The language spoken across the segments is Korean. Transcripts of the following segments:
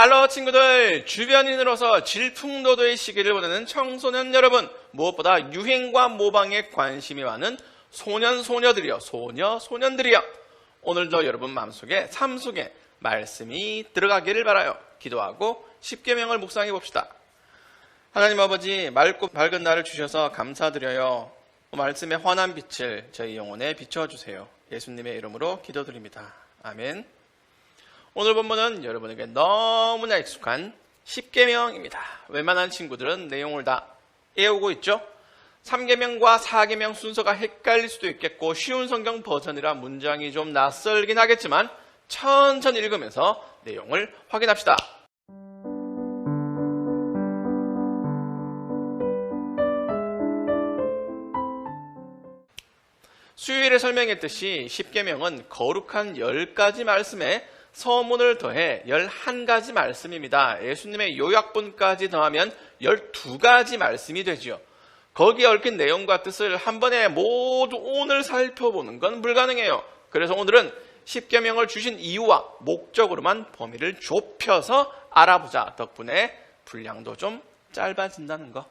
알로 친구들 주변인으로서 질풍노도의 시기를 보내는 청소년 여러분 무엇보다 유행과 모방에 관심이 많은 소년 소녀들이여 소녀 소년들이여 오늘도 여러분 마음속에 삶 속에 말씀이 들어가기를 바라요. 기도하고 십계명을 묵상해 봅시다. 하나님 아버지 맑고 밝은 날을 주셔서 감사드려요. 말씀의 환한 빛을 저희 영혼에 비춰주세요. 예수님의 이름으로 기도드립니다. 아멘 오늘 본문은 여러분에게 너무나 익숙한 10계명입니다. 웬만한 친구들은 내용을 다 외우고 있죠. 3계명과 4계명 순서가 헷갈릴 수도 있겠고 쉬운 성경 버전이라 문장이 좀 낯설긴 하겠지만 천천히 읽으면서 내용을 확인합시다. 수요일에 설명했듯이 10계명은 거룩한 10가지 말씀에 서문을 더해 11가지 말씀입니다. 예수님의 요약본까지 더하면 12가지 말씀이 되지요. 거기에 얽힌 내용과 뜻을 한 번에 모두 오늘 살펴보는 건 불가능해요. 그래서 오늘은 10계명을 주신 이유와 목적으로만 범위를 좁혀서 알아보자. 덕분에 분량도 좀 짧아진다는 거.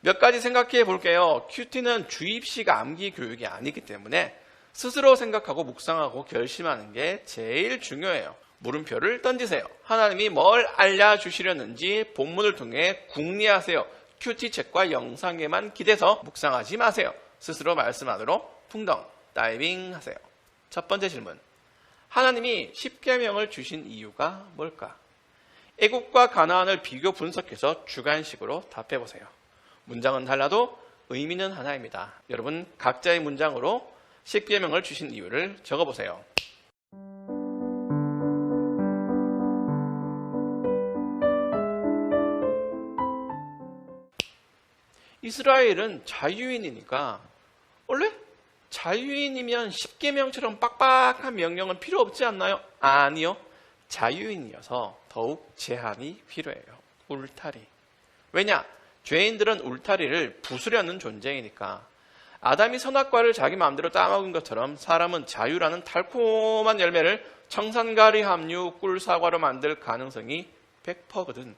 몇 가지 생각해 볼게요. 큐티는 주입식 암기 교육이 아니기 때문에 스스로 생각하고 묵상하고 결심하는 게 제일 중요해요. 물음표를 던지세요. 하나님이 뭘 알려주시려는지 본문을 통해 궁리하세요. 큐티 책과 영상에만 기대서 묵상하지 마세요. 스스로 말씀 안으로 풍덩 다이빙 하세요. 첫 번째 질문. 하나님이 10계명을 주신 이유가 뭘까? 애국과 가나안을 비교 분석해서 주관식으로 답해 보세요. 문장은 달라도 의미는 하나입니다. 여러분 각자의 문장으로 10계명을 주신 이유를 적어보세요. 이스라엘은 자유인이니까 원래 자유인이면 10계명처럼 빡빡한 명령은 필요 없지 않나요? 아니요. 자유인이어서 더욱 제한이 필요해요. 울타리. 왜냐? 죄인들은 울타리를 부수려는 존재이니까 아담이 선악과를 자기 마음대로 따먹은 것처럼 사람은 자유라는 달콤한 열매를 청산가리 함유 꿀사과로 만들 가능성이 100%거든.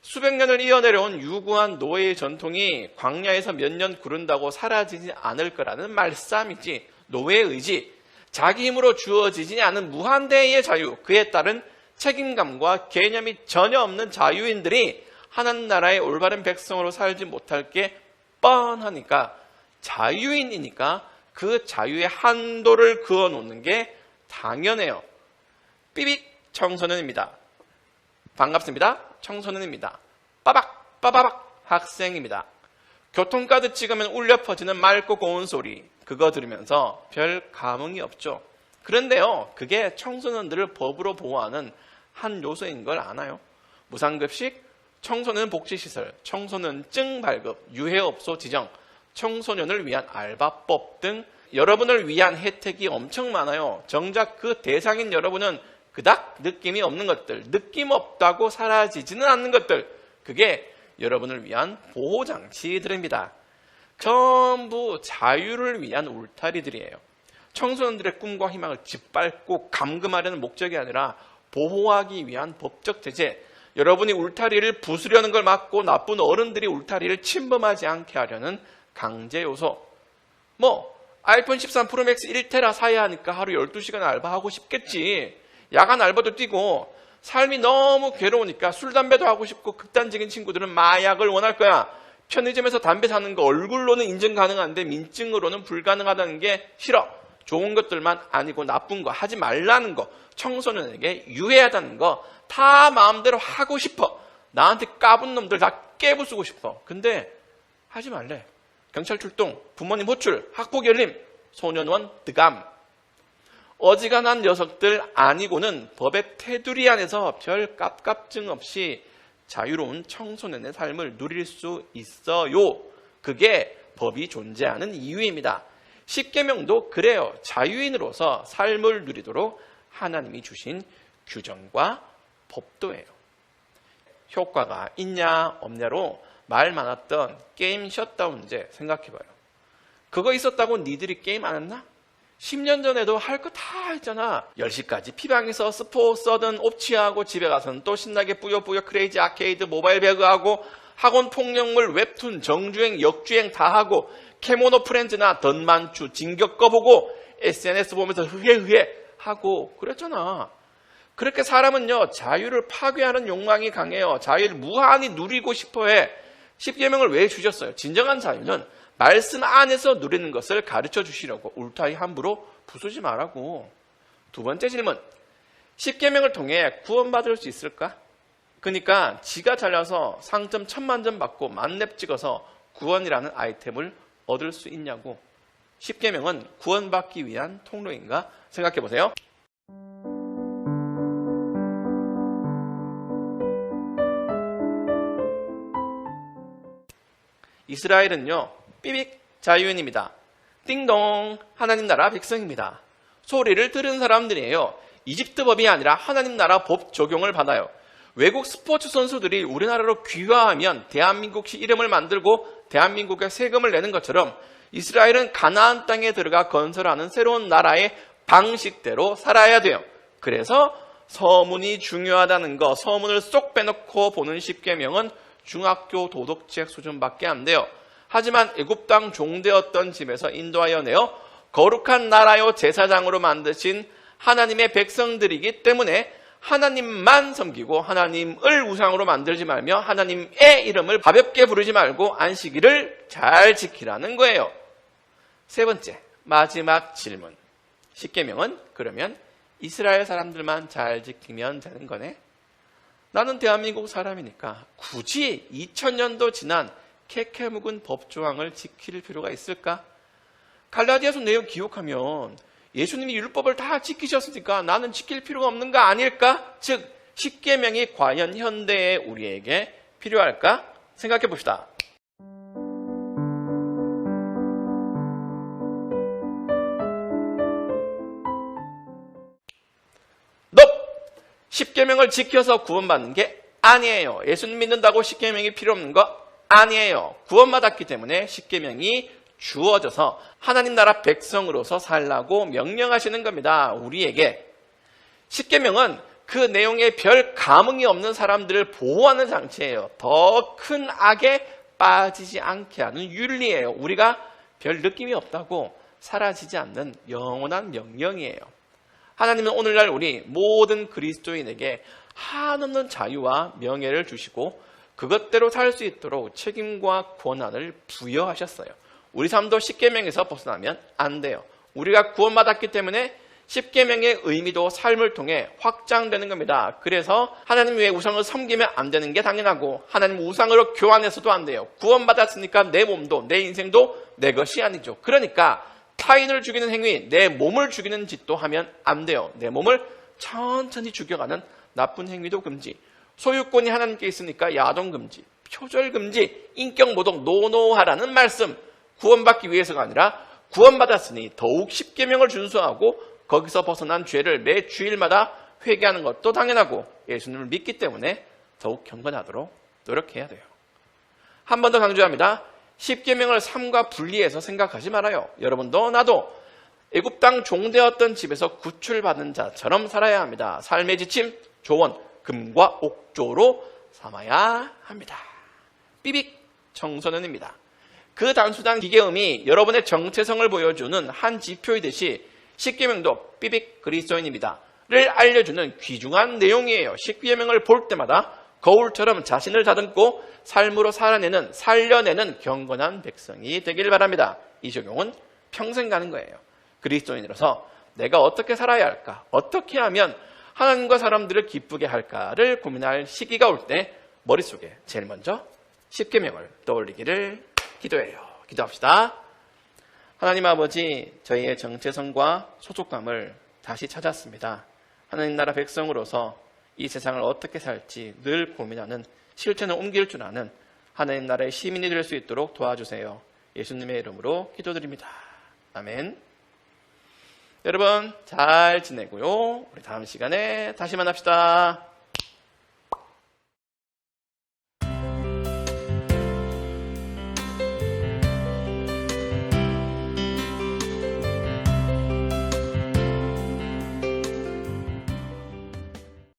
수백 년을 이어내려온 유구한 노예의 전통이 광야에서 몇 년 구른다고 사라지지 않을 거라는 말씀이지. 노예의 의지, 자기 힘으로 주어지지 않은 무한대의 자유, 그에 따른 책임감과 개념이 전혀 없는 자유인들이 하나님 나라의 올바른 백성으로 살지 못할 게 뻔하니까 자유인이니까 그 자유의 한도를 그어 놓는 게 당연해요. 삐빅 청소년입니다. 반갑습니다. 청소년입니다. 빠박 빠바박 학생입니다. 교통카드 찍으면 울려 퍼지는 맑고 고운 소리 그거 들으면서 별 감흥이 없죠. 그런데요, 그게 청소년들을 법으로 보호하는 한 요소인 걸 아나요? 무상급식, 청소년 복지시설, 청소년 증 발급, 유해업소 지정, 청소년을 위한 알바법 등 여러분을 위한 혜택이 엄청 많아요. 정작 그 대상인 여러분은 그닥 느낌이 없는 것들, 느낌 없다고 사라지지는 않는 것들, 그게 여러분을 위한 보호장치들입니다. 전부 자유를 위한 울타리들이에요. 청소년들의 꿈과 희망을 짓밟고 감금하려는 목적이 아니라 보호하기 위한 법적 제재, 여러분이 울타리를 부수려는 걸 막고 나쁜 어른들이 울타리를 침범하지 않게 하려는 강제 요소. 뭐 아이폰 13 프로맥스 1테라 사야 하니까 하루 12시간 알바하고 싶겠지. 야간 알바도 뛰고 삶이 너무 괴로우니까 술 담배도 하고 싶고 극단적인 친구들은 마약을 원할 거야. 편의점에서 담배 사는 거 얼굴로는 인정 가능한데 민증으로는 불가능하다는 게 싫어. 좋은 것들만 아니고 나쁜 거 하지 말라는 거. 청소년에게 유해하다는 거 다 마음대로 하고 싶어. 나한테 까분 놈들 다 깨부수고 싶어. 근데 하지 말래. 경찰 출동, 부모님 호출, 학폭 열림, 소년원 드감. 어지간한 녀석들 아니고는 법의 테두리 안에서 별 깝깝증 없이 자유로운 청소년의 삶을 누릴 수 있어요. 그게 법이 존재하는 이유입니다. 십계명도 그래요. 자유인으로서 삶을 누리도록 하나님이 주신 규정과 법도예요. 효과가 있냐 없냐로 말 많았던 게임 셧다운제 생각해봐요. 그거 있었다고 니들이 게임 안 했나? 10년 전에도 할 거 다 했잖아. 10시까지 피방에서 스포 써든 옵치하고 집에 가서는 또 신나게 뿌요뿌요 크레이지 아케이드 모바일 배그하고 학원 폭력물 웹툰 정주행 역주행 다 하고 캐모노 프렌즈나 던만추 진격 꺼보고 SNS 보면서 흐해흐해 하고 그랬잖아. 그렇게 사람은요 자유를 파괴하는 욕망이 강해요. 자유를 무한히 누리고 싶어해. 십계명을 왜 주셨어요? 진정한 자유는 말씀 안에서 누리는 것을 가르쳐 주시려고 울타리 함부로 부수지 말라고. 두 번째 질문. 십계명을 통해 구원받을 수 있을까? 그러니까 지가 잘나서 상점 천만 점 받고 만렙 찍어서 구원이라는 아이템을 얻을 수 있냐고. 십계명은 구원받기 위한 통로인가 생각해 보세요. 이스라엘은요, 삐빅 자유인입니다. 띵동 하나님 나라 백성입니다. 소리를 들은 사람들이에요. 이집트 법이 아니라 하나님 나라 법 적용을 받아요. 외국 스포츠 선수들이 우리나라로 귀화하면 대한민국시 이름을 만들고 대한민국에 세금을 내는 것처럼 이스라엘은 가나안 땅에 들어가 건설하는 새로운 나라의 방식대로 살아야 돼요. 그래서 서문이 중요하다는 거, 서문을 쏙 빼놓고 보는 십계명은 중학교 도덕책 수준밖에 안 돼요. 하지만 애굽 땅 종되었던 집에서 인도하여 내어 거룩한 나라요 제사장으로 만드신 하나님의 백성들이기 때문에 하나님만 섬기고 하나님을 우상으로 만들지 말며 하나님의 이름을 가볍게 부르지 말고 안식일을 잘 지키라는 거예요. 세 번째, 마지막 질문. 십계명은 그러면 이스라엘 사람들만 잘 지키면 되는 거네? 나는 대한민국 사람이니까 굳이 2000년도 지난 캐캐 묵은 법조항을 지킬 필요가 있을까? 갈라디아서 내용 기억하면 예수님이 율법을 다 지키셨으니까 나는 지킬 필요가 없는 거 아닐까? 즉, 십계명이 과연 현대의 우리에게 필요할까? 생각해 봅시다. 십계명을 지켜서 구원받는 게 아니에요. 예수님 믿는다고 십계명이 필요 없는 거 아니에요. 구원받았기 때문에 십계명이 주어져서 하나님 나라 백성으로서 살라고 명령하시는 겁니다. 우리에게 십계명은 그 내용에 별 감흥이 없는 사람들을 보호하는 장치예요. 더 큰 악에 빠지지 않게 하는 윤리예요. 우리가 별 느낌이 없다고 사라지지 않는 영원한 명령이에요. 하나님은 오늘날 우리 모든 그리스도인에게 한없는 자유와 명예를 주시고 그것대로 살 수 있도록 책임과 권한을 부여하셨어요. 우리 삶도 십계명에서 벗어나면 안 돼요. 우리가 구원받았기 때문에 십계명의 의미도 삶을 통해 확장되는 겁니다. 그래서 하나님 외에 우상을 섬기면 안 되는 게 당연하고 하나님 우상으로 교환해서도 안 돼요. 구원받았으니까 내 몸도 내 인생도 내 것이 아니죠. 그러니까 타인을 죽이는 행위, 내 몸을 죽이는 짓도 하면 안 돼요. 내 몸을 천천히 죽여가는 나쁜 행위도 금지. 소유권이 하나님께 있으니까 야동 금지, 표절 금지, 인격 모독 노노하라는 말씀. 구원받기 위해서가 아니라 구원받았으니 더욱 십계명을 준수하고 거기서 벗어난 죄를 매 주일마다 회개하는 것도 당연하고 예수님을 믿기 때문에 더욱 경건하도록 노력해야 돼요. 한 번 더 강조합니다. 십계명을 삶과 분리해서 생각하지 말아요. 여러분도 나도 애굽 땅 종되었던 집에서 구출받은 자처럼 살아야 합니다. 삶의 지침, 조언, 금과 옥조로 삼아야 합니다. 삐빅 청소년입니다. 그 단순한 기계음이 여러분의 정체성을 보여주는 한 지표이듯이 십계명도 삐빅 그리스도인입니다. 를 알려주는 귀중한 내용이에요. 십계명을 볼 때마다 거울처럼 자신을 다듬고 삶으로 살아내는 살려내는 경건한 백성이 되길 바랍니다. 이 적용은 평생 가는 거예요. 그리스도인으로서 내가 어떻게 살아야 할까? 어떻게 하면 하나님과 사람들을 기쁘게 할까를 고민할 시기가 올 때 머릿속에 제일 먼저 십계명을 떠올리기를 기도해요. 기도합시다. 하나님 아버지, 저희의 정체성과 소속감을 다시 찾았습니다. 하나님 나라 백성으로서 이 세상을 어떻게 살지 늘 고민하는 실천을 옮길 줄 아는 하나님 나라의 시민이 될 수 있도록 도와주세요. 예수님의 이름으로 기도드립니다. 아멘. 여러분 잘 지내고요. 우리 다음 시간에 다시 만납시다.